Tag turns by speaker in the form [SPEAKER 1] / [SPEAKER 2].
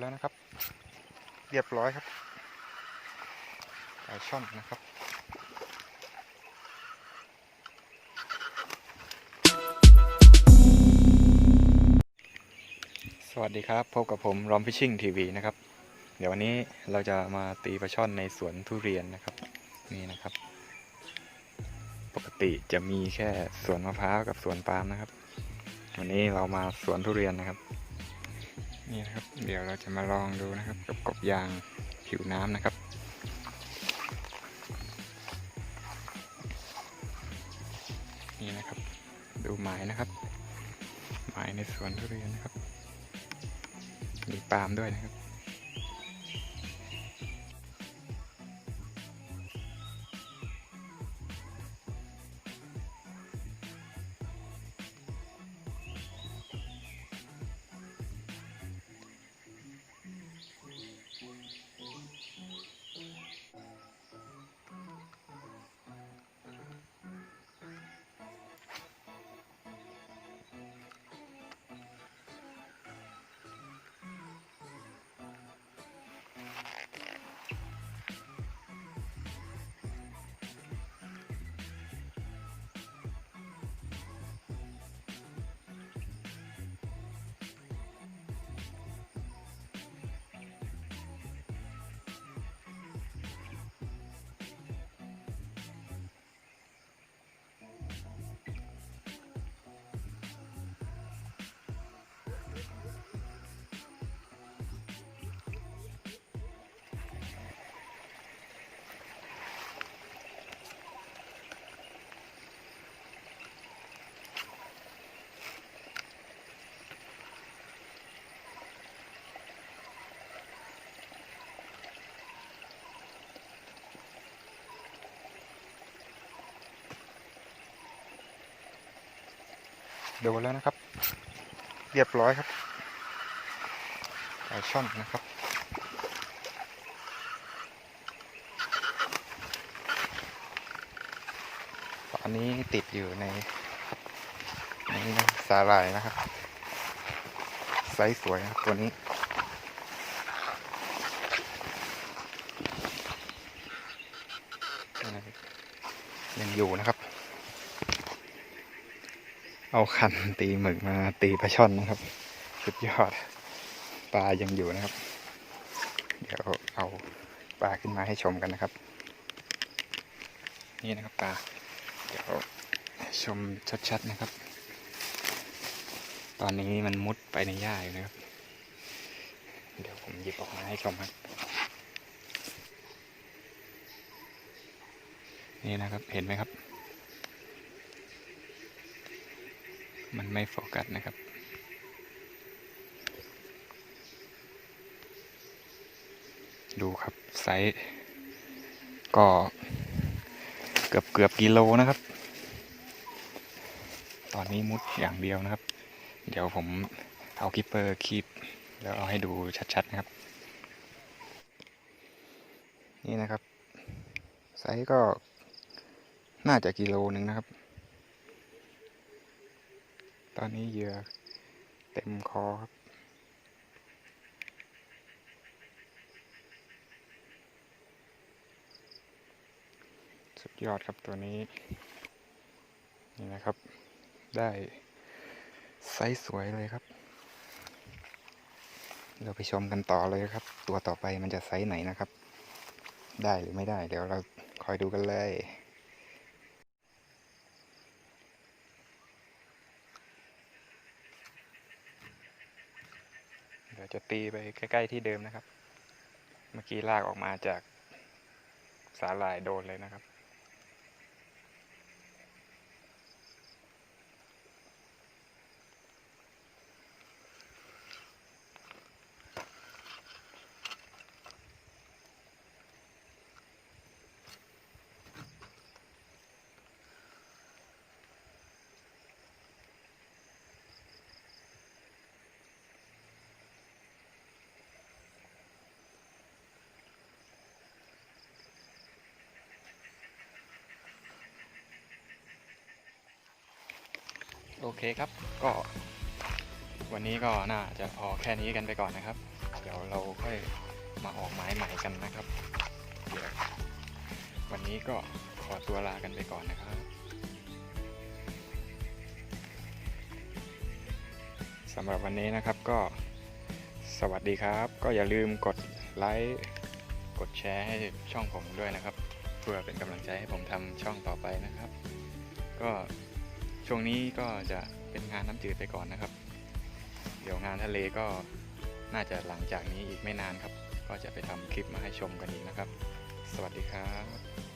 [SPEAKER 1] แล้วนะครับ เรียบร้อยครับปลาช่อนนะครับสวัสดีครับ พบกับผมรอมฟิชชิ่งทีวีนะครับ เดี๋ยววันนี้เราจะมาตีปลาช่อนในสวนทุเรียนนะครับ นี่นะครับ ปกติจะมีแค่สวนมะพร้าวกับสวนปาล์มนะครับ วันนี้เรามาสวนทุเรียนนะครับ นี่นะครับ เดี๋ยวเราจะมาลองดูนะครับ กับกบยางผิวน้ำนะครับ นี่นะครับ ดูหมายนะครับ หมายในสวนทุเรียนนะครับ มีปาล์มด้วยนะครับ โดนแล้วนะครับ เรียบร้อยครับปลาช่อนนะครับ ตอนนี้ติดอยู่ในนี่นะสาหร่ายนะครับ ไซส์สวยนะครับตัวนี้ ยังอยู่นะครับ เอาคันตีหมึกมาตีปลาช่อนนะครับ สุดยอด ปลายังอยู่นะครับ เดี๋ยวเอาปลาขึ้นมาให้ชมกันนะครับ นี่นะครับปลา เดี๋ยวชมชัดๆนะครับ ตอนนี้มันมุดไปในหญ้าอยู่นะครับ เดี๋ยวผมหยิบออกมาให้ชมครับ นี่นะครับเห็นไหมครับ มันไม่โฟกัสนะครับ ดูครับไซส์ก็เกือบเกือบกิโลนะครับ ตอนนี้มุดอย่างเดียวนะครับ เดี๋ยวผมเอาคิปเปอร์คีบแล้วเอาให้ดูชัดๆนะครับ นี่นะครับ ไซส์ก็น่าจะกิโลหนึ่งนะครับ ตอนนี้เหยื่อเต็มคอครับ สุดยอดครับตัวนี้ นี่นะครับ ได้ไซส์สวยเลยครับ เราไปชมกันต่อเลยครับ ตัวต่อไปมันจะไซส์ไหนนะครับ ได้หรือไม่ได้ เดี๋ยวเราคอยดูกันเลย ยวจะตีไปใกล้ ๆ ที่เดิมนะครับ เมื่อกี้ลากออกมาจากสาหร่ายโดนเลยนะครับ โอเคครับ ก็วันนี้ก็น่าจะพอแค่นี้กันไปก่อนนะครับ เดี๋ยวเราค่อยมาออกไม้ใหม่กันนะครับเดี๋ยววันนี้ก็ขอตัวลากันไปก่อนนะครับสำหรับวันนี้นะครับก็สวัสดีครับ ก็อย่าลืมกดไลค์กดแชร์ให้ช่องผมด้วยนะครับ เพื่อเป็นกำลังใจให้ผมทำช่องต่อไปนะครับ ก็ ช่วงนี้ก็จะเป็นงานน้ำจืดไปก่อนนะครับ เดี๋ยวงานทะเลก็น่าจะหลังจากนี้อีกไม่นานครับ ก็จะไปทำคลิปมาให้ชมกันอีกนะครับ สวัสดีครับ